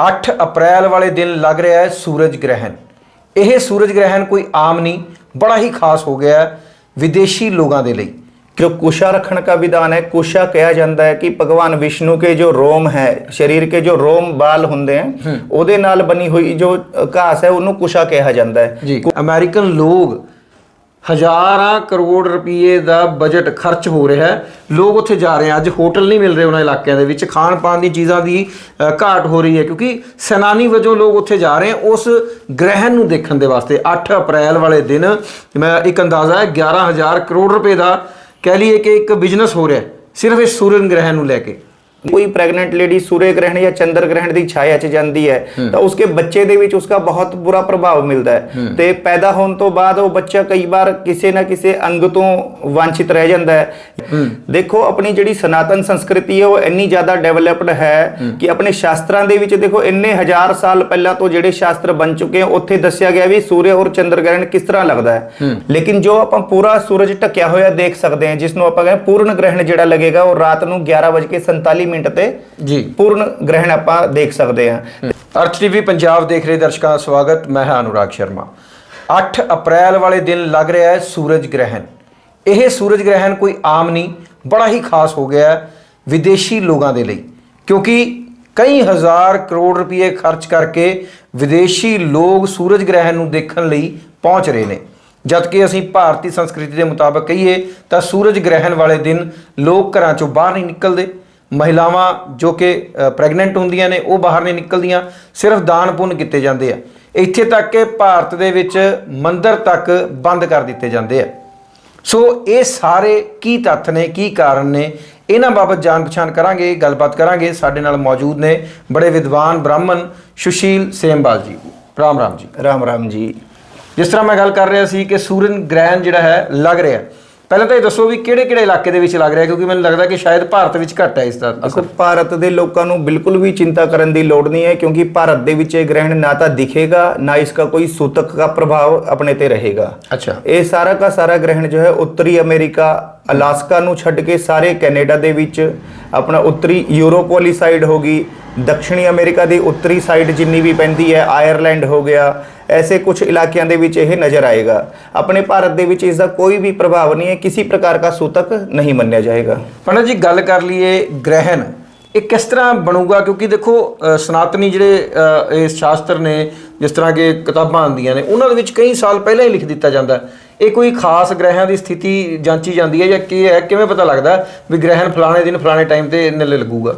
8 ਅਪ੍ਰੈਲ ਵਾਲੇ ਦਿਨ ਲੱਗ ਰਿਹਾ ਹੈ ਸੂਰਜ ਗ੍ਰਹਿਣ ਇਹ ਸੂਰਜ ਗ੍ਰਹਿਣ ਕੋਈ ਆਮ ਨਹੀਂ ਬੜਾ ਹੀ ਖਾਸ ਹੋ ਗਿਆ ਹੈ ਵਿਦੇਸ਼ੀ ਲੋਕਾਂ ਦੇ ਲਈ जो कुशा रखण का विधान है कुशा कहा जाता है कि भगवान विष्णु के जो रोम है शरीर के जो रोम बाल ਹੁੰਦੇ हैं ਉਹਦੇ ਨਾਲ ਬਣੀ ਹੋਈ ਜੋ ਘਾਸ ਹੈ ਉਹਨੂੰ ਕੁਸ਼ਾ ਕਿਹਾ ਜਾਂਦਾ ਹੈ ਜੀ ਅਮਰੀਕਨ ਲੋਕ ਹਜ਼ਾਰਾਂ ਕਰੋੜ ਰੁਪਏ ਦਾ ਬਜਟ ਖਰਚ ਹੋ ਰਿਹਾ ਹੈ। ਲੋਕ ਉੱਥੇ ਜਾ ਰਹੇ ਆ। ਅੱਜ ਹੋਟਲ ਨਹੀਂ ਮਿਲ ਰਹੇ ਉਹਨਾਂ ਇਲਾਕਿਆਂ ਦੇ ਵਿੱਚ। ਖਾਣ ਪਾਣ ਦੀ ਚੀਜ਼ਾਂ ਦੀ ਘਾਟ ਹੋ ਰਹੀ ਹੈ ਕਿਉਂਕਿ ਸੈਨਾਨੀ ਵਜੋਂ ਲੋਕ ਉੱਥੇ ਜਾ ਰਹੇ ਆ। ਉਸ ਗ੍ਰਹਿਣ ਨੂੰ ਦੇਖਣ ਦੇ ਵਾਸਤੇ 8 ਅਪ੍ਰੈਲ ਵਾਲੇ ਦਿਨ, ਮੈਂ ਇੱਕ ਅੰਦਾਜ਼ਾ ਹੈ 11000 ਕਰੋੜ ਰੁਪਏ ਦਾ ਕਹਿ ਲਈਏ ਕਿ ਇੱਕ ਬਿਜ਼ਨਸ ਹੋ ਰਿਹਾ ਸਿਰਫ ਇਸ ਸੂਰਜ ਗ੍ਰਹਿਣ ਨੂੰ ਲੈ ਕੇ। ਕੋਈ ਪ੍ਰੈਗਨੈਂਟ ਲੇਡੀ ਸੂਰਜ ਗ੍ਰਹਿਣ ਜਾਂ ਚੰਦਰ ਗ੍ਰਹਿਣ ਦੀ ਛਾਇਆ 'ਚ ਜਾਂਦੀ ਹੈ ਤਾਂ ਉਸਕੇ ਬੱਚੇ ਦੇ ਵਿੱਚ ਉਸका ਬਹੁਤ ਬੁਰਾ ਪ੍ਰਭਾਵ ਮਿਲਦਾ ਹੈ। ਤੇ ਪੈਦਾ ਹੋਣ ਤੋਂ ਬਾਅਦ ਉਹ ਬੱਚਾ ਕਈ ਵਾਰ ਕਿਸੇ ਨਾ ਕਿਸੇ ਅੰਗ ਤੋਂ ਵਾਂਛਿਤ ਰਹਿ ਜਾਂਦਾ ਹੈ। ਦੇਖੋ ਆਪਣੀ ਜਿਹੜੀ ਸਨਾਤਨ ਸੰਸਕ੍ਰਿਤੀ ਹੈ ਉਹ ਇੰਨੀ ਜ਼ਿਆਦਾ ਡਿਵੈਲਪਡ ਹੈ ਕਿ ਆਪਣੇ ਸ਼ਾਸਤਰਾਂ ਦੇ ਵਿੱਚ ਦੇਖੋ ਇੰਨੇ ਹਜ਼ਾਰ ਸਾਲ ਪਹਿਲਾਂ ਤੋਂ ਜਿਹੜੇ ਸ਼ਾਸਤਰ ਬਣ ਚੁੱਕੇ ਉੱਥੇ ਦੱਸਿਆ ਗਿਆ ਵੀ ਸੂਰਜ ਔਰ ਚੰਦਰ ਗ੍ਰਹਿਣ ਕਿਸ ਤਰ੍ਹਾਂ ਲੱਗਦਾ ਹੈ। ਲੇਕਿਨ ਜੋ ਆਪਾਂ ਪੂਰਾ ਸੂਰਜ ਢੱਕਿਆ ਹੋਇਆ ਦੇਖ ਸਕਦੇ ਹਾਂ ਜਿਸ ਨੂੰ ਆਪਾਂ ਕਹਿੰਦੇ ਪੂਰਨ ਗ੍ਰਹਿਣ ਜਿਹੜਾ ਲੱਗੇਗਾ ਉਹ ਰਾਤ ਨੂੰ 11:47 ਮਿੰਟ ਤੇ ਜੀ। ਪੂਰਨ ਗ੍ਰਹਿਣ ਆਪਾਂ ਦੇਖ ਸਕਦੇ ਹਾਂ। ਅਰਥ ਟੀਵੀ ਪੰਜਾਬ ਦੇਖ ਰਹੇ ਦਰਸ਼ਕਾਂ ਦਾ ਸਵਾਗਤ ਮੈਂ ਹਾਂ ਅਨੁਰਾਗ ਸ਼ਰਮਾ। 8 ਅਪ੍ਰੈਲ ਵਾਲੇ ਦਿਨ ਲੱਗ ਰਿਹਾ ਹੈ ਸੂਰਜ ਗ੍ਰਹਿਣ। ਇਹ ਸੂਰਜ ਗ੍ਰਹਿਣ ਕੋਈ ਆਮ ਨਹੀਂ ਬੜਾ ਹੀ ਖਾਸ ਹੋ ਗਿਆ ਹੈ ਵਿਦੇਸ਼ੀ ਲੋਕਾਂ ਦੇ ਲਈ। ਕਿਉਂਕਿ ਕਈ ਹਜ਼ਾਰ ਕਰੋੜ ਰੁਪਏ ਖਰਚ ਕਰਕੇ ਵਿਦੇਸ਼ੀ ਲੋਕ ਸੂਰਜ ਗ੍ਰਹਿਣ ਨੂੰ ਦੇਖਣ ਲਈ ਪਹੁੰਚ ਰਹੇ ਨੇ। ਜਦਕਿ ਅਸੀਂ ਭਾਰਤੀ ਸੰਸਕ੍ਰਿਤੀ ਦੇ ਮੁਤਾਬਕ ਕਹੀਏ ਤਾਂ ਸੂਰਜ ਗ੍ਰਹਿਣ ਵਾਲੇ ਦਿਨ ਲੋਕ ਘਰਾਂ ਚੋਂ ਬਾਹਰ ਨਹੀਂ ਨਿਕਲਦੇ। ਮਹਿਲਾਵਾਂ ਜੋ ਕਿ ਪ੍ਰੈਗਨੈਂਟ ਹੁੰਦੀਆਂ ਨੇ ਉਹ ਬਾਹਰ ਨਹੀਂ ਨਿਕਲਦੀਆਂ ਸਿਰਫ ਦਾਨ ਪੁੰਨ ਕੀਤੇ ਜਾਂਦੇ ਆ। ਇੱਥੇ ਤੱਕ ਕਿ ਭਾਰਤ ਦੇ ਵਿੱਚ ਮੰਦਿਰ ਤੱਕ ਬੰਦ ਕਰ ਦਿੱਤੇ ਜਾਂਦੇ ਆ। ਸੋ ਇਹ ਸਾਰੇ ਕੀ ਤੱਥ ਨੇ ਕੀ ਕਾਰਨ ਨੇ ਇਹਨਾਂ ਬਾਬਤ ਜਾਣ ਪਛਾਣ ਕਰਾਂਗੇ ਗੱਲਬਾਤ ਕਰਾਂਗੇ। ਸਾਡੇ ਨਾਲ ਮੌਜੂਦ ਨੇ ਬੜੇ ਵਿਦਵਾਨ ਬ੍ਰਾਹਮਣ ਸੁਸ਼ੀਲ ਸੇਮਬਾਲ ਜੀ। ਰਾਮ ਰਾਮ ਜੀ। ਰਾਮ ਰਾਮ ਜੀ। ਜਿਸ ਤਰ੍ਹਾਂ ਮੈਂ ਗੱਲ ਕਰ ਰਿਹਾ ਸੀ ਕਿ ਸੂਰਨ ਗ੍ਰਹਿਣ ਜਿਹੜਾ ਹੈ ਲੱਗ ਰਿਹਾ। ਪਹਿਲਾਂ ਤਾਂ ਇਹ ਦੱਸੋ ਵੀ ਕਿਹੜੇ ਕਿਹੜੇ ਇਲਾਕੇ ਦੇ ਵਿੱਚ ਲੱਗ ਰਿਹਾ ਕਿਉਂਕਿ ਮੈਨੂੰ ਲੱਗਦਾ ਕਿ ਸ਼ਾਇਦ ਭਾਰਤ ਵਿੱਚ ਘੱਟ ਹੈ ਇਸ ਦਾ ਦੇਖੋ ਭਾਰਤ ਦੇ ਲੋਕਾਂ ਨੂੰ ਬਿਲਕੁਲ ਵੀ ਚਿੰਤਾ ਕਰਨ ਦੀ ਲੋੜ ਨਹੀਂ ਹੈ ਕਿਉਂਕਿ ਭਾਰਤ ਦੇ ਵਿੱਚ ਇਹ ਗ੍ਰਹਿਣ ਨਾ ਤਾਂ ਦਿਖੇਗਾ ਨਾ ਇਸका ਕੋਈ ਸੂਤਕ ਦਾ ਪ੍ਰਭਾਵ ਆਪਣੇ ਤੇ ਰਹੇਗਾ। ਅੱਛਾ। ਇਹ ਸਾਰਾ ਦਾ ਸਾਰਾ ਗ੍ਰਹਿਣ ਜੋ ਹੈ ਉੱਤਰੀ ਅਮਰੀਕਾ ਅਲਾਸਕਾ ਨੂੰ ਛੱਡ ਕੇ ਸਾਰੇ ਕੈਨੇਡਾ ਦੇ ਵਿੱਚ ਆਪਣਾ ਉੱਤਰੀ ਯੂਰਪ ਵਾਲੀ ਸਾਈਡ ਹੋ ਗਈ ਦੱਖਣੀ ਅਮਰੀਕਾ ਦੀ ਉੱਤਰੀ ਸਾਈਡ ਜਿੰਨੀ ਵੀ ਪੈਂਦੀ ਹੈ, ਆਇਰਲੈਂਡ ਹੋ ਗਿਆ, ਐਸੇ ਕੁਝ ਇਲਾਕਿਆਂ ਦੇ ਵਿੱਚ ਇਹ ਨਜ਼ਰ ਆਏਗਾ। ਆਪਣੇ ਭਾਰਤ ਦੇ ਵਿੱਚ ਇਸ ਦਾ ਕੋਈ ਵੀ ਪ੍ਰਭਾਵ ਨਹੀਂ ਹੈ, ਕਿਸੇ ਪ੍ਰਕਾਰ ਦਾ ਸੂਤਕ ਨਹੀਂ ਮੰਨਿਆ ਜਾਏਗਾ। ਪੰਡਤ ਜੀ, ਗੱਲ ਕਰ ਲਈਏ ਗ੍ਰਹਿਣ। ਇਹ ਕਿਸ ਤਰ੍ਹਾਂ ਬਣੂਗਾ? ਕਿਉਂਕਿ ਦੇਖੋ ਸਨਾਤਨੀ ਜਿਹੜੇ ਇਹ ਸ਼ਾਸਤਰ ਨੇ, ਜਿਸ ਤਰ੍ਹਾਂ ਕਿ ਕਿਤਾਬਾਂ ਆਉਂਦੀਆਂ ਨੇ, ਉਹਨਾਂ ਦੇ ਵਿੱਚ ਕਈ ਸਾਲ ਪਹਿਲਾਂ ਹੀ ਲਿਖ ਦਿੱਤਾ ਜਾਂਦਾ ਇਹ ਕੋਈ ਖਾਸ ਗ੍ਰਹਿਆਂ ਦੀ ਸਥਿਤੀ ਜਾਂਚੀ ਜਾਂਦੀ ਹੈ ਜਾਂ ਕੀ ਹੈ? ਕਿਵੇਂ ਪਤਾ ਲੱਗਦਾ ਵੀ ਗ੍ਰਹਿਣ ਫਲਾਣੇ ਦਿਨ, ਫਲਾਣੇ ਟਾਈਮ ਤੇ ਨਿਲ ਲੱਗੂਗਾ?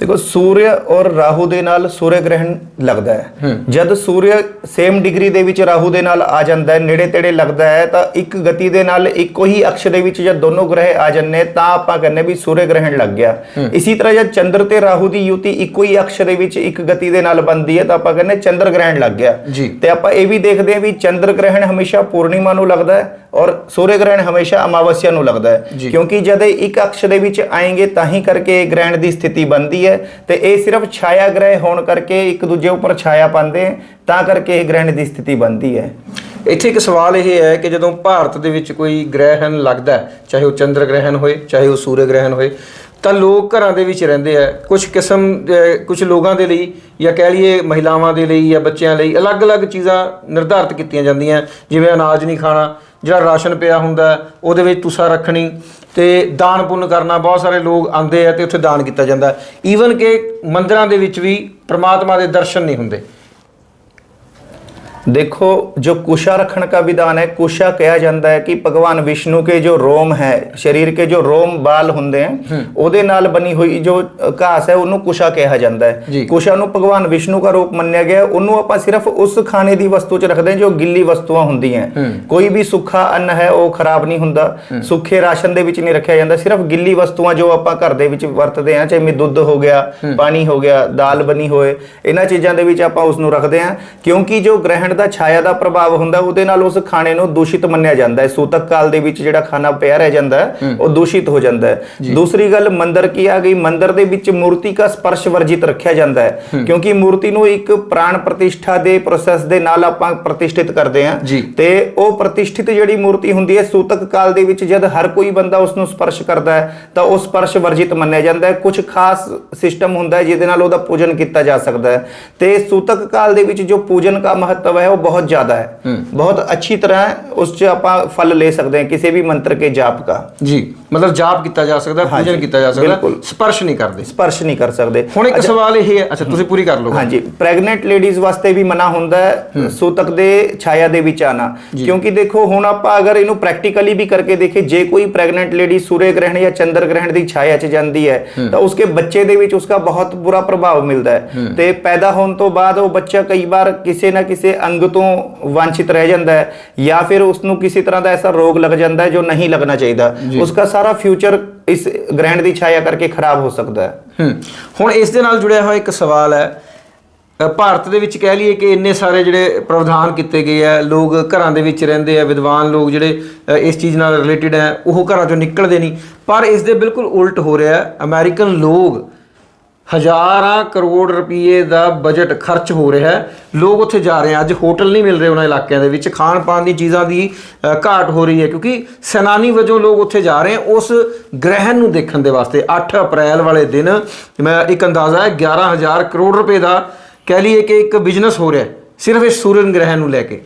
ਦੇਖੋ ਸੂਰਯ ਔਰ ਰਾਹੂ ਦੇ ਨਾਲ ਸੂਰਯ ਗ੍ਰਹਿਣ ਲੱਗਦਾ ਹੈ। ਜਦ ਸੂਰਯ ਸੇਮ ਡਿਗਰੀ ਦੇ ਵਿੱਚ ਰਾਹੂ ਦੇ ਨਾਲ ਆ ਜਾਂਦਾ ਹੈ ਨੇੜੇ ਤੇੜੇ ਲੱਗਦਾ ਹੈ ਤਾਂ ਇੱਕ ਗਤੀ ਦੇ ਨਾਲ ਇੱਕੋ ਹੀ ਅਕਸ਼ ਦੇ ਵਿੱਚ ਜਦ ਦੋਨੋਂ ਗ੍ਰਹਿ ਆ ਜਾਂਦੇ ਤਾਂ ਆਪਾਂ ਕਹਿੰਦੇ ਵੀ ਸੂਰਯ ਗ੍ਰਹਿਣ ਲੱਗ ਗਿਆ। ਇਸੇ ਤਰ੍ਹਾਂ ਜਦ ਚੰਦਰ ਤੇ ਰਾਹੂ ਦੀ ਯੁਤੀ ਇੱਕੋ ਹੀ ਅਕਸ਼ ਦੇ ਵਿੱਚ ਇੱਕ ਗਤੀ ਦੇ ਨਾਲ ਬਣਦੀ ਹੈ ਤਾਂ ਆਪਾਂ ਕਹਿੰਦੇ ਚੰਦਰ ਗ੍ਰਹਿਣ ਲੱਗ ਗਿਆ। ਤੇ ਆਪਾਂ ਇਹ ਵੀ ਦੇਖਦੇ ਹਾਂ ਵੀ ਚੰਦਰ ਗ੍ਰਹਿਣ ਹਮੇਸ਼ਾ ਪੂਰਨਿਮਾ ਨੂੰ ਲੱਗਦਾ ਹੈ ਔਰ ਸੂਰਯ ਗ੍ਰਹਿਣ ਹਮੇਸ਼ਾ ਅਮਾਵਸਿਆ ਨੂੰ ਲੱਗਦਾ ਹੈ। ਕਿਉਂਕਿ ਜਦ ਇਹ ਇੱਕ ਅਕਸ਼ ਦੇ ਵਿੱਚ ਆਏਗੇ ਤਾਂ ਹੀ ਕਰਕੇ ਇਹ ਗ੍ਰਹਿਣ ਦੀ ਸਥਿਤੀ ਬਣਦੀ ਹੈ। ਤੇ ਇਹ ਸਿਰਫ ਛਾਇਆ ਗ੍ਰਹਿ ਹੋਣ ਕਰਕੇ ਇੱਕ ਦੂਜੇ ਉੱਪਰ ਛਾਇਆ ਪਾਉਂਦੇ ਤਾਂ ਕਰਕੇ ਇਹ ਗ੍ਰਹਿਣ ਦੀ ਸਥਿਤੀ ਬਣਦੀ ਹੈ। ਇੱਥੇ ਇੱਕ ਸਵਾਲ ਇਹ ਹੈ ਕਿ ਜਦੋਂ ਭਾਰਤ ਦੇ ਵਿੱਚ ਕੋਈ ਗ੍ਰਹਿਣ ਲੱਗਦਾ ਚਾਹੇ ਉਹ ਚੰਦਰ ਗ੍ਰਹਿਣ ਹੋਏ ਚਾਹੇ ਉਹ ਸੂਰਜ ਗ੍ਰਹਿਣ ਹੋਏ ਤਾਂ ਲੋਕ ਘਰਾਂ ਦੇ ਵਿੱਚ ਰਹਿੰਦੇ ਆ। ਕੁਝ ਕਿਸਮ ਕੁਝ ਲੋਕਾਂ ਦੇ ਲਈ ਜਾਂ ਕਹਿ ਲਈਏ ਮਹਿਲਾਵਾਂ ਦੇ ਲਈ ਜਾਂ ਬੱਚਿਆਂ ਲਈ ਅਲੱਗ-ਅਲੱਗ ਚੀਜ਼ਾਂ ਨਿਰਧਾਰਿਤ ਕੀਤੀਆਂ ਜਾਂਦੀਆਂ। ਜਿਵੇਂ ਅਨਾਜ ਨਹੀਂ ਖਾਣਾ, ਜਿਹੜਾ ਰਾਸ਼ਨ ਪਿਆ ਹੁੰਦਾ, ਉਹਦੇ ਵਿੱਚ ਤੁਸਾ ਰੱਖਣੀ ਤੇ ਦਾਨ ਪੁੰਨ ਕਰਨਾ, ਬਹੁਤ ਸਾਰੇ ਲੋਕ ਆਉਂਦੇ ਆ ਤੇ ਉੱਥੇ ਦਾਨ ਕੀਤਾ ਜਾਂਦਾ। ਈਵਨ ਕਿ ਮੰਦਰਾਂ ਦੇ ਵਿੱਚ ਵੀ ਪ੍ਰਮਾਤਮਾ ਦੇ ਦਰਸ਼ਨ ਨਹੀਂ ਹੁੰਦੇ। देखो जो कुशा रखण का विधान है कुशा कहा जाता है कि भगवान विष्णु के जो रोम है शरीर के जो रोम बाल ਹੁੰਦੇ हैं ਉਹਦੇ ਨਾਲ ਬਣੀ ਹੋਈ ਜੋ ਘਾਸ ਹੈ ਉਹਨੂੰ ਕੁਸ਼ਾ ਕਿਹਾ ਜਾਂਦਾ ਜੀ। ਹੈ ਕੁਸ਼ਾ ਨੂੰ ਭਗਵਾਨ ਵਿਸ਼ਨੂੰ ਦਾ ਰੂਪ ਮੰਨਿਆ ਗਿਆ ਉਹਨੂੰ ਆਪਾਂ ਸਿਰਫ ਉਸ ਖਾਣੇ ਦੀ ਵਸਤੂ 'ਚ ਰੱਖਦੇ ਹਾਂ ਜੋ ਗਿੱਲੀ ਵਸਤੂਆਂ ਹੁੰਦੀਆਂ ਕੋਈ ਵੀ ਸੁੱਖਾ ਅੰਨ ਹੈ ਉਹ ਖਰਾਬ ਨਹੀਂ ਹੁੰਦਾ ਸੁੱਖੇ ਰਾਸ਼ਨ ਦੇ ਵਿੱਚ ਨਹੀਂ ਰੱਖਿਆ ਜਾਂਦਾ ਸਿਰਫ ਗਿੱਲੀ ਵਸਤੂਆਂ ਜੋ ਆਪਾਂ ਘਰ ਦੇ ਵਿੱਚ ਵਰਤਦੇ ਹਾਂ ਚਾਹੇ ਦੁੱਧ ਹੋ ਗਿਆ ਪਾਣੀ ਹੋ ਗਿਆ ਦਾਲ ਬਣੀ ਹੋਏ ਇਹਨਾਂ ਚੀਜ਼ਾਂ ਦੇ ਵਿੱਚ ਆਪਾਂ ਉਸ ਨੂੰ ਰੱਖਦੇ ਹਾਂ ਕਿਉਂਕਿ ਜੋ ਗ੍ਰਹਿਣ ਗ੍ਰਹਿਣ ਦਾ ਛਾਇਆ ਦਾ ਪ੍ਰਭਾਵ ਹੁੰਦਾ ਉਹਦੇ ਨਾਲ ਉਸ ਖਾਣੇ ਨੂੰ ਦੂਸ਼ਿਤ ਮੰਨਿਆ ਜਾਂਦਾ ਹੈ। ਸੂਤਕ ਕਾਲ ਦੇ ਵਿੱਚ ਜਿਹੜਾ ਖਾਣਾ ਪਿਆ ਰਹਿ ਜਾਂਦਾ ਹੈ ਉਹ ਦੂਸ਼ਿਤ ਹੋ ਜਾਂਦਾ ਹੈ। ਦੂਸਰੀ ਗੱਲ ਮੰਦਰ ਕੀ ਆ ਗਈ? ਮੰਦਰ ਦੇ ਵਿੱਚ ਮੂਰਤੀ ਦਾ ਸਪਰਸ਼ ਵਰਜਿਤ ਰੱਖਿਆ ਜਾਂਦਾ ਹੈ। ਕਿਉਂਕਿ ਮੂਰਤੀ ਨੂੰ ਇੱਕ ਪ੍ਰਾਣ ਪ੍ਰਤਿਸ਼ਠਾ ਦੇ ਪ੍ਰੋਸੈਸ ਦੇ ਨਾਲ ਆਪਾਂ ਪ੍ਰਤਿਸ਼ਠਿਤ ਕਰਦੇ ਹਾਂ। ਤੇ ਉਹ ਪ੍ਰਤਿਸ਼ਠਿਤ ਜਿਹੜੀ ਮੂਰਤੀ ਹੁੰਦੀ ਹੈ ਸੂਤਕ ਕਾਲ ਦੇ ਵਿੱਚ ਜਦ ਹਰ ਕੋਈ ਬੰਦਾ ਉਸ ਨੂੰ ਸਪਰਸ਼ ਕਰਦਾ ਹੈ ਤਾਂ ਉਹ ਸਪਰਸ਼ ਵਰਜਿਤ ਮੰਨਿਆ ਜਾਂਦਾ ਹੈ। ਕੁਝ ਖਾਸ ਸਿਸਟਮ ਹੁੰਦਾ ਹੈ ਜਿਹਦੇ ਨਾਲ ਉਹਦਾ ਪੂਜਨ ਕੀਤਾ ਜਾ ਸਕਦਾ ਹੈ। ਤੇ ਸੂਤਕ ਕਾਲ ਦੇ ਵਿੱਚ ਜੋ ਪੂਜਨ ਦਾ ਮਹੱਤਵ ਹੈ ਉਹ ਬਹੁਤ ਜ਼ਿਆਦਾ ਹੈ। ਬਹੁਤ ਅੱਛੀ ਤਰ੍ਹਾਂ ਉਸ 'ਚ ਆਪਾਂ ਫਲ ਲੈ ਸਕਦੇ ਹਾਂ ਕਿਸੇ ਵੀ ਮੰਤਰ ਕੇ ਜਾਪ ਦਾ। ਜੀ ਮਤਲਬ ਜਾਪ ਕੀਤਾ ਜਾ ਸਕਦਾ ਪੂਜਨ ਕੀਤਾ ਜਾ ਸਕਦਾ ਬਿਲਕੁਲ। ਸਪਰਸ਼ ਨਹੀਂ ਕਰਦੇ। ਸਪਰਸ਼ ਨਹੀਂ ਕਰ ਸਕਦੇ। ਹੁਣ ਇੱਕ ਸਵਾਲ ਇਹ ਹੈ ਅੱਛਾ ਤੁਸੀਂ ਪੂਰੀ ਕਰ ਲਓ। ਹਾਂਜੀ ਪ੍ਰੈਗਨੈਂਟ ਲੇਡੀਜ਼ ਵਾਸਤੇ ਵੀ ਮਨਾ ਹੁੰਦਾ ਹੈ ਸੂਤਕ ਦੇ ਛਾਇਆ ਦੇ ਵਿੱਚ ਆਣਾ। ਕਿਉਂਕਿ ਦੇਖੋ ਹੁਣ ਆਪਾਂ ਅਗਰ ਇਹਨੂੰ ਪ੍ਰੈਕਟੀਕਲੀ ਵੀ ਕਰਕੇ ਦੇਖੇ ਜੇ ਕੋਈ ਪ੍ਰੈਗਨੈਂਟ ਲੇਡੀ ਸੂਰਜ ਗ੍ਰਹਿਣ ਜਾਂ ਚੰਦਰ ਗ੍ਰਹਿਣ ਦੀ ਛਾਇਆ 'ਚ ਜਾਂਦੀ ਹੈ ਤਾਂ ਉਸਕੇ ਬੱਚੇ ਦੇ ਵਿੱਚ ਉਸका ਬਹੁਤ ਬੁਰਾ ਪ੍ਰਭਾਵ ਮਿਲਦਾ ਹੈ। ਤੇ ਪੈਦਾ ਹੋਣ ਤੋਂ ਬਾਅਦ ਉਹ ਬੱਚਾ ਕਈ ਵਾਰ ਕਿਸੇ ਨਾ ਕਿਸੇ ਅੰਗ ਤੋਂ ਵਾਂਛਿਤ ਰਹਿ ਜਾਂਦਾ ਹੈ ਜਾਂ ਫਿਰ ਉਸ ਨੂੰ ਕਿਸੇ ਤਰ੍ਹਾਂ ਦਾ ਐਸਾ ਰੋਗ ਲੱਗ ਜਾਂਦਾ ਹੈ ਜੋ ਨਹੀਂ ਲੱਗਣਾ ਚਾਹੀਦਾ। ਉਸका ਸਾਰਾ ਫਿਊਚਰ ਇਸ ਗ੍ਰਹਿਣ ਦੀ ਛਾਇਆ ਕਰਕੇ ਖਰਾਬ ਹੋ ਸਕਦਾ ਹੈ। ਹੁਣ ਇਸ ਦੇ ਨਾਲ ਜੁੜਿਆ ਹੋਇਆ ਇੱਕ ਸਵਾਲ ਹੈ। ਭਾਰਤ ਦੇ ਵਿੱਚ ਕਹਿ ਲਈਏ ਕਿ ਇੰਨੇ ਸਾਰੇ ਜਿਹੜੇ ਪ੍ਰਾਵਧਾਨ ਕੀਤੇ ਗਏ ਆ ਲੋਕ ਘਰਾਂ ਦੇ ਵਿੱਚ ਰਹਿੰਦੇ ਆ ਵਿਦਵਾਨ ਲੋਕ ਜਿਹੜੇ ਇਸ ਚੀਜ਼ ਨਾਲ ਰਿਲੇਟਡ ਹੈ ਉਹ ਘਰਾਂ ਚੋਂ ਨਿਕਲਦੇ ਨਹੀਂ। ਪਰ ਇਸ ਦੇ ਬਿਲਕੁਲ ਉਲਟ ਹੋ ਰਿਹਾ ਹੈ। ਅਮਰੀਕਨ ਲੋਕ ਹਜ਼ਾਰਾਂ ਕਰੋੜ ਰੁਪਏ ਦਾ ਬਜਟ ਖਰਚ ਹੋ ਰਿਹਾ ਹੈ। ਲੋਕ ਉੱਥੇ ਜਾ ਰਹੇ ਆ ਅੱਜ ਹੋਟਲ ਨਹੀਂ ਮਿਲ ਰਹੇ ਉਹਨਾਂ ਇਲਾਕਿਆਂ ਦੇ ਵਿੱਚ। ਖਾਣ ਪਾਣ ਦੀ ਚੀਜ਼ਾਂ ਦੀ ਘਾਟ ਹੋ ਰਹੀ ਹੈ ਕਿਉਂਕਿ ਸੈਨਾਨੀ ਵਜੋਂ ਲੋਕ ਉੱਥੇ ਜਾ ਰਹੇ ਆ ਉਸ ਗ੍ਰਹਿਣ ਨੂੰ ਦੇਖਣ ਦੇ ਵਾਸਤੇ। 8 ਅਪ੍ਰੈਲ ਵਾਲੇ ਦਿਨ ਮੈਂ ਇੱਕ ਅੰਦਾਜ਼ਾ ਹੈ 11000 ਕਰੋੜ ਰੁਪਏ ਦਾ ਕਹਿ ਲਈਏ ਕਿ ਇੱਕ ਬਿਜ਼ਨਸ ਹੋ ਰਿਹਾ ਸਿਰਫ ਇਸ ਸੂਰਨ ਗ੍ਰਹਿਣ ਨੂੰ ਲੈ ਕੇ।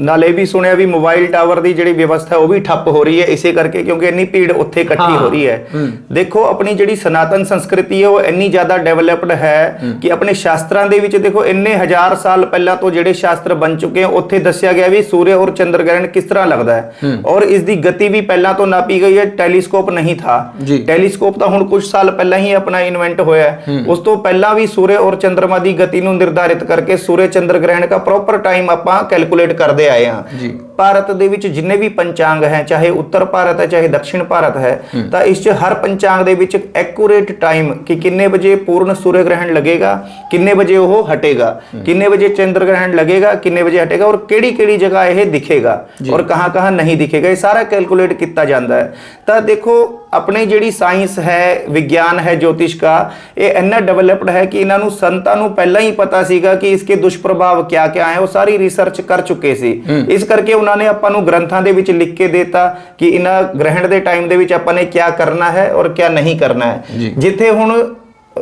ਨਾਲੇ ਵੀ ਸੁਣਿਆ ਵੀ ਮੋਬਾਈਲ ਟਾਵਰ ਦੀ ਜਿਹੜੀ ਵਿਵਸਥਾ ਉਹ ਵੀ ਠੱਪ ਹੋ ਰਹੀ ਹੈ ਇਸੇ ਕਰਕੇ ਕਿਉਂਕਿ ਇੰਨੀ ਭੀੜ ਉੱਥੇ ਇਕੱਠੀ ਹੋ ਰਹੀ ਹੈ। ਦੇਖੋ ਆਪਣੀ ਜਿਹੜੀ ਸਨਾਤਨ ਸੰਸਕ੍ਰਿਤੀ ਹੈ ਉਹ ਇੰਨੀ ਜ਼ਿਆਦਾ ਡਿਵੈਲਪਡ ਹੈ ਕਿ ਆਪਣੇ ਸ਼ਾਸਤਰਾਂ ਦੇ ਵਿੱਚ ਦੇਖੋ ਇੰਨੇ ਹਜ਼ਾਰ ਸਾਲ ਪਹਿਲਾਂ ਤੋਂ ਜਿਹੜੇ ਸ਼ਾਸਤਰ ਬਣ ਚੁੱਕੇ ਆ ਉੱਥੇ ਦੱਸਿਆ ਗਿਆ ਵੀ ਸੂਰਜ ਔਰ ਚੰਦਰ ਗ੍ਰਹਿਣ ਕਿਸ ਤਰ੍ਹਾਂ ਲੱਗਦਾ ਹੈ। ਔਰ ਇਸ ਦੀ ਗਤੀ ਵੀ ਪਹਿਲਾਂ ਤੋਂ ਨਾਪੀ ਗਈ ਹੈ ਟੈਲੀਸਕੋਪ ਨਹੀਂ ਥਾ। ਟੈਲੀਸਕੋਪ ਤਾਂ ਹੁਣ ਕੁਝ ਸਾਲ ਪਹਿਲਾਂ ਹੀ ਆਪਣਾ ਇਨਵੈਂਟ ਹੋਇਆ ਹੈ। ਉਸ ਤੋਂ ਪਹਿਲਾਂ ਵੀ ਸੂਰਜ ਔਰ ਚੰ드ਰਮਾ ਦੀ ਗਤੀ ਨੂੰ ਨਿਰਧਾਰਿਤ ਕਰਕੇ ਸੂਰਜ ਚੰਦਰ ਗ੍ਰਹਿਣ ਦਾ ਪ੍ਰੋਪਰ ਟਾਈਮ ਆਪਾਂ ਕੈਲਕੂਲੇਟ ਕਰਦੇ ਆਏ ਹਾਂ। ਜੀ। ਭਾਰਤ ਦੇ ਵਿੱਚ ਜਿੰਨੇ ਵੀ ਪੰਚਾਂਗ ਹੈ ਚਾਹੇ ਉੱਤਰ ਭਾਰਤ ਹੈ ਚਾਹੇ ਦક્ષਿਣ ਭਾਰਤ ਹੈ ਤਾਂ ਇਸ 'ਚ ਹਰ ਪੰਚਾਂਗ ਦੇ ਵਿੱਚ ਐਕੂਰੇਟ ਟਾਈਮ ਕਿ ਕਿੰਨੇ ਵਜੇ ਪੂਰਨ ਸੂਰਜ ਗ੍ਰਹਿਣ ਲੱਗੇਗਾ ਕਿੰਨੇ ਵਜੇ ਉਹ ਹਟੇਗਾ ਕਿੰਨੇ ਵਜੇ ਚੰਦਰ ਗ੍ਰਹਿਣ ਲੱਗੇਗਾ ਕਿੰਨੇ ਵਜੇ ਹਟੇਗਾ ਔਰ ਕਿਹੜੀ ਕਿਹੜੀ ਜਗ੍ਹਾ ਇਹ ਦਿਖੇਗਾ ਔਰ ਕਹਾਂ ਕਹਾਂ ਨਹੀਂ ਦਿਖੇਗਾ ਇਹ ਸਾਰਾ ਕੈਲਕੂਲੇਟ ਕੀਤਾ ਜਾਂਦਾ ਹੈ। ਤਾਂ ਦੇਖੋ ਆਪਣੇ ਜਿਹੜੀ ਸਾਇੰਸ ਹੈ ਵਿਗਿਆਨ ਹੈ ਜੋਤਿਸ਼ ਦਾ ਇਹ ਇੰਨਾ ਡਿਵੈਲਪਡ ਹੈ ਕਿ ਇਹਨਾਂ ਨੂੰ ਸੰਤਾਂ ਨੂੰ ਪਹਿਲਾਂ ਹੀ ਪਤਾ ਸੀਗਾ ਕਿ ਇਸਕੇ ਦੁਸ਼ਪ੍ਰਭਾਵ ਕਿਆ ਕਿਆ ਹੈ। ਉਹ ਸਾਰੀ ਰਿਸਰਚ ਕਰ ਚੁੱਕੇ ਸੀ। ਇਸ ਕਰਕੇ ਉਹਨਾਂ ਨੇ ਆਪਾਂ ਨੂੰ ਗ੍ਰੰਥਾਂ ਦੇ ਵਿੱਚ ਲਿਖ ਕੇ ਦਿੱਤਾ ਕਿ ਇਹਨਾਂ ਗ੍ਰਹਿਣ ਦੇ ਟਾਈਮ ਦੇ ਵਿੱਚ ਆਪਾਂ ਨੇ ਕਿਆ ਕਰਨਾ ਹੈ ਔਰ ਕਿਆ ਨਹੀਂ ਕਰਨਾ ਹੈ। ਜਿੱਥੇ ਹੁਣ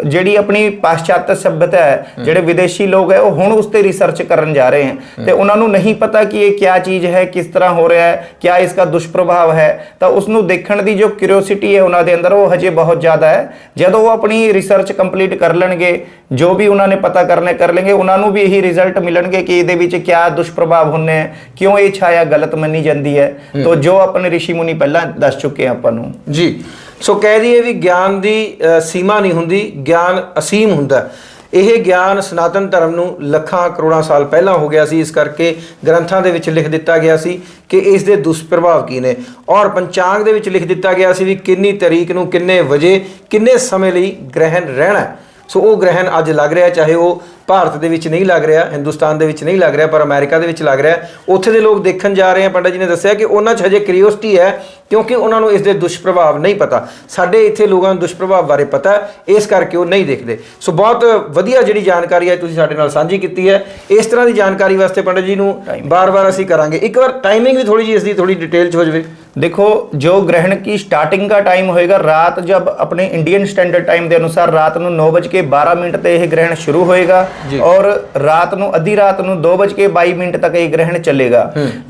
ਜਿਹੜੀ ਆਪਣੀ ਪਾਸ਼ਚਾਤ ਸਭਿਅਤਾ ਹੈ ਜਿਹੜੇ ਵਿਦੇਸ਼ੀ ਲੋਕ ਹੈ ਉਹ ਹੁਣ ਉਸ ਤੇ ਰਿਸਰਚ ਕਰਨ ਜਾ ਰਹੇ ਹਨ। ਤੇ ਉਹਨਾਂ ਨੂੰ ਨਹੀਂ ਪਤਾ ਕਿ ਇਹ ਕੀ ਚੀਜ਼ ਹੈ ਕਿਸ ਤਰ੍ਹਾਂ ਹੋ ਰਿਹਾ ਹੈ ਕੀ ਇਸ ਦਾ ਦੁਸ਼ਪ੍ਰਭਾਵ ਹੈ। ਤਾਂ ਉਸ ਨੂੰ ਦੇਖਣ ਦੀ ਜੋ ਕਿਉਰਿਓਸਿਟੀ ਹੈ ਉਹਨਾਂ ਦੇ ਅੰਦਰ ਉਹ ਹਜੇ ਬਹੁਤ ਜ਼ਿਆਦਾ ਹੈ। ਜਦੋਂ ਉਹ ਆਪਣੀ ਰਿਸਰਚ ਕੰਪਲੀਟ ਕਰ ਲੈਣਗੇ ਜੋ ਵੀ ਉਹਨਾਂ ਨੇ ਪਤਾ ਕਰਨੇ ਕਰ ਲੈਣਗੇ ਉਹਨਾਂ ਨੂੰ ਵੀ ਇਹੀ ਰਿਜ਼ਲਟ ਮਿਲਣਗੇ ਕਿ ਇਹਦੇ ਵਿੱਚ ਕੀ ਦੁਸ਼ਪ੍ਰਭਾਵ ਹੁੰਨੇ ਹੈ ਕਿਉਂ ਇਹ ਛਾਇਆ ਗਲਤ ਮੰਨੀ ਜਾਂਦੀ ਹੈ। ਤਾਂ ਜੋ ਆਪਣੇ ਰਿਸ਼ੀ ਮੁਨੀ ਪਹਿਲਾਂ ਦੱਸ ਚੁੱਕੇ ਆਪਾਂ ਨੂੰ। ਜੀ। ਸੋ ਕਹਿ ਦਈਏ ਵੀ ਗਿਆਨ ਦੀ ਸੀਮਾ ਨਹੀਂ ਹੁੰਦੀ, ਗਿਆਨ ਅਸੀਮ ਹੁੰਦਾ। ਇਹ ਗਿਆਨ ਸਨਾਤਨ ਧਰਮ ਨੂੰ ਲੱਖਾਂ ਕਰੋੜਾਂ ਸਾਲ ਪਹਿਲਾਂ ਹੋ ਗਿਆ ਸੀ, ਇਸ ਕਰਕੇ ਗ੍ਰੰਥਾਂ ਦੇ ਵਿੱਚ ਲਿਖ ਦਿੱਤਾ ਗਿਆ ਸੀ ਕਿ ਇਸ ਦੇ ਦੁਸ਼ਪ੍ਰਭਾਵ ਕੀ ਨੇ। ਔਰ ਪੰਚਾਂਗ ਦੇ ਵਿੱਚ ਲਿਖ ਦਿੱਤਾ ਗਿਆ ਸੀ ਵੀ ਕਿੰਨੀ ਤਰੀਕ ਨੂੰ ਕਿੰਨੇ ਵਜੇ, ਕਿੰਨੇ ਸਮੇਂ ਲਈ ਗ੍ਰਹਿਣ ਰਹਿਣਾ ਸੋ ਉਹ ਗ੍ਰਹਿਣ ਅੱਜ ਲੱਗ ਰਿਹਾ ਚਾਹੇ ਉਹ ਭਾਰਤ ਦੇ ਵਿੱਚ ਨਹੀਂ ਲੱਗ ਰਿਹਾ ਹਿੰਦੁਸਤਾਨ ਦੇ ਵਿੱਚ ਨਹੀਂ ਲੱਗ ਰਿਹਾ ਪਰ ਅਮਰੀਕਾ ਦੇ ਵਿੱਚ ਲੱਗ ਰਿਹਾ। ਉੱਥੇ ਦੇ ਲੋਕ ਦੇਖਣ ਜਾ ਰਹੇ ਆ ਪੰਡਤ ਜੀ ਨੇ ਦੱਸਿਆ ਕਿ ਉਹਨਾਂ 'ਚ ਹਜੇ ਕਿਉਰਿਓਸਿਟੀ ਹੈ ਕਿਉਂਕਿ ਉਹਨਾਂ ਨੂੰ ਇਸ ਦੇ ਦੁਸ਼ਪ੍ਰਭਾਵ ਨਹੀਂ ਪਤਾ। ਸਾਡੇ ਇੱਥੇ ਲੋਕਾਂ ਨੂੰ ਦੁਸ਼ਪ੍ਰਭਾਵ ਬਾਰੇ ਪਤਾ ਇਸ ਕਰਕੇ ਉਹ ਨਹੀਂ ਦੇਖਦੇ। ਸੋ ਬਹੁਤ ਵਧੀਆ ਜਿਹੜੀ ਜਾਣਕਾਰੀ ਹੈ ਤੁਸੀਂ ਸਾਡੇ ਨਾਲ ਸਾਂਝੀ ਕੀਤੀ ਹੈ। ਇਸ ਤਰ੍ਹਾਂ ਦੀ ਜਾਣਕਾਰੀ ਵਾਸਤੇ ਪੰਡਤ ਜੀ ਨੂੰ ਬਾਰ-ਬਾਰ ਅਸੀਂ ਕਰਾਂਗੇ। ਇੱਕ ਵਾਰ ਟਾਈਮਿੰਗ ਵੀ ਥੋੜੀ ਜਿਹੀ ਇਸ ਦੀ ਥੋੜੀ ਡਿਟੇਲ 'ਚ ਹੋ ਜਾਵੇ। देखो जो ग्रहण की स्टार्टिंग का टाइम होएगा रात जब अपने इंडियन स्टैंडर्ड टाइम ਦੇ ਅਨੁਸਾਰ ਰਾਤ ਨੂੰ 9 ਵਜੇ 12 ਮਿੰਟ ਤੇ ਇਹ ਗ੍ਰਹਿਣ ਸ਼ੁਰੂ ਹੋਏਗਾ ਜੀ। ਔਰ ਰਾਤ ਨੂੰ ਅੱਧੀ ਰਾਤ ਨੂੰ 2 ਵਜੇ 22 ਮਿੰਟ ਤੱਕ ਇਹ ਗ੍ਰਹਿਣ ਚੱਲੇਗਾ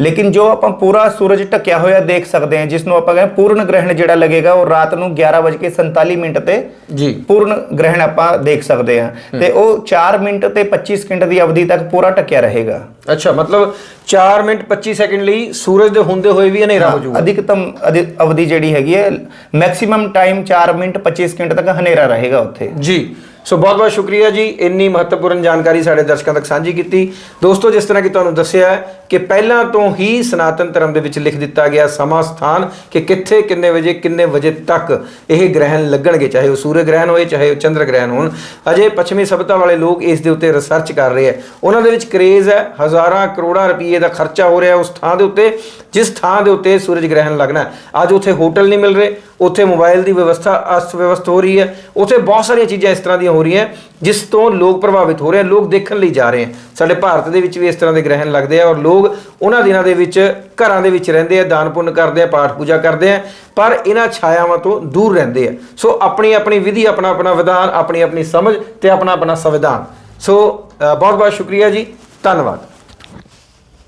ਲੇਕਿਨ ਜੋ ਆਪਾਂ ਪੂਰਾ ਸੂਰਜ ਢੱਕਿਆ ਹੋਇਆ ਦੇਖ ਸਕਦੇ ਹਾਂ ਜਿਸ ਨੂੰ ਆਪਾਂ ਕਹਿੰਦੇ ਪੂਰਨ ਗ੍ਰਹਿਣ ਜਿਹੜਾ ਲੱਗੇਗਾ ਉਹ ਰਾਤ ਨੂੰ 11 ਵਜੇ 47 ਮਿੰਟ ਤੇ ਜੀ ਪੂਰਨ ਗ੍ਰਹਿਣ ਆਪਾਂ ਦੇਖ ਸਕਦੇ ਹਾਂ ਤੇ ਉਹ 4 ਮਿੰਟ ਤੇ 25 ਸਕਿੰਟ ਦੀ ਅਵਧੀ ਤੱਕ ਪੂਰਾ ਢੱਕਿਆ ਰਹੇਗਾ ਅੱਛਾ ਮਤਲਬ 4 ਮਿੰਟ 25 ਸੈਕਿੰਡ ਲਈ ਸੂਰਜ ਦੇ ਹੁੰਦੇ ਹੋਏ ਵੀ ਹਨੇਰਾ ਹੋ ਜਾਊਗਾ ਅਧਿਕਤਮ ਅਧਿ- ਅਵਧੀ ਜਿਹੜੀ ਹੈਗੀ ਹੈ ਮੈਕਸਿਮਮ ਟਾਈਮ 4 ਮਿੰਟ 25 ਸਕਿੰਟ ਤੱਕ ਹਨੇਰਾ ਰਹੇਗਾ ਉੱਥੇ। ਜੀ। ਸੋ ਬਹੁਤ ਬਹੁਤ ਸ਼ੁਕਰੀਆ ਜੀ, ਇੰਨੀ ਮਹੱਤਵਪੂਰਨ ਜਾਣਕਾਰੀ ਸਾਡੇ ਦਰਸ਼ਕਾਂ ਤੱਕ ਸਾਂਝੀ ਕੀਤੀ। ਦੋਸਤੋ, ਜਿਸ ਤਰ੍ਹਾਂ ਕਿ ਤੁਹਾਨੂੰ ਦੱਸਿਆ ਕਿ ਪਹਿਲਾਂ ਤੋਂ ਹੀ ਸਨਾਤਨ ਧਰਮ ਦੇ ਵਿੱਚ ਲਿਖ ਦਿੱਤਾ ਗਿਆ ਸਮਾਂ ਸਥਾਨ ਕਿ ਕਿੱਥੇ, ਕਿੰਨੇ ਵਜੇ ਕਿੰਨੇ ਵਜੇ ਤੱਕ ਇਹ ਗ੍ਰਹਿਣ ਲੱਗਣਗੇ, ਚਾਹੇ ਉਹ ਸੂਰਜ ਗ੍ਰਹਿਣ ਹੋਏ, ਚਾਹੇ ਉਹ ਚੰਦਰ ਗ੍ਰਹਿਣ ਹੋਣ। ਅਜੇ ਪੱਛਮੀ ਸਭਿਅਤਾ ਵਾਲੇ ਲੋਕ ਇਸ ਦੇ ਉੱਤੇ ਰਿਸਰਚ ਕਰ ਰਹੇ ਹੈ। ਉਹਨਾਂ ਦੇ ਵਿੱਚ ਕਰੇਜ਼ ਹੈ, ਹਜ਼ਾਰਾਂ ਕਰੋੜਾਂ ਰੁਪਏ ਦਾ ਖਰਚਾ ਹੋ ਰਿਹਾ ਉਸ ਥਾਂ ਦੇ ਉੱਤੇ, ਜਿਸ ਥਾਂ ਦੇ ਉੱਤੇ ਸੂਰਜ ਗ੍ਰਹਿਣ ਲੱਗਣਾ ਅੱਜ ਉੱਥੇ ਹੋਟਲ ਨਹੀਂ ਮਿਲ ਰਹੇ, ਉੱਥੇ ਮੋਬਾਈਲ ਦੀ ਵਿਵਸਥਾ ਅਸਤ ਵਿਵਸਥ ਹੋ ਰਹੀ ਹੈ। ਉੱਥੇ ਬਹੁਤ ਸਾਰੀਆਂ ਚੀਜ਼ਾਂ ਇਸ ਤਰ੍ਹਾਂ ਦੀਆਂ ਹੋ ਰਹੀਆਂ ਜਿਸ ਤੋਂ ਲੋਕ ਪ੍ਰਭਾਵਿਤ ਹੋ ਰਹੇ ਹਨ ਲੋਕ ਦੇਖਣ ਲਈ ਜਾ ਰਹੇ ਹਨ ਸਾਡੇ ਭਾਰਤ ਦੇ ਵਿੱਚ ਵੀ ਇਸ ਤਰ੍ਹਾਂ ਦੇ ਗ੍ਰਹਿਣ ਲੱਗਦੇ ਆ ਔਰ ਲੋਕ ਉਹਨਾਂ ਦਿਨਾਂ ਦੇ ਵਿੱਚ ਘਰਾਂ ਦੇ ਵਿੱਚ ਰਹਿੰਦੇ ਆ, ਦਾਨ ਪੁੰਨ ਕਰਦੇ ਆ, ਪਾਠ ਪੂਜਾ ਕਰਦੇ ਆ, ਪਰ ਇਹਨਾਂ ਛਾਇਆਵਾਂ ਤੋਂ ਦੂਰ ਰਹਿੰਦੇ ਆ। ਸੋ ਆਪਣੀ ਆਪਣੀ ਵਿਧੀ, ਆਪਣਾ ਆਪਣਾ ਵਿਧਾਨ, ਆਪਣੀ ਆਪਣੀ ਸਮਝ ਤੇ ਆਪਣਾ ਆਪਣਾ ਸੰਵਿਧਾਨ। ਸੋ ਬਹੁਤ ਬਹੁਤ ਸ਼ੁਕਰੀਆ ਜੀ। ਧੰਨਵਾਦ।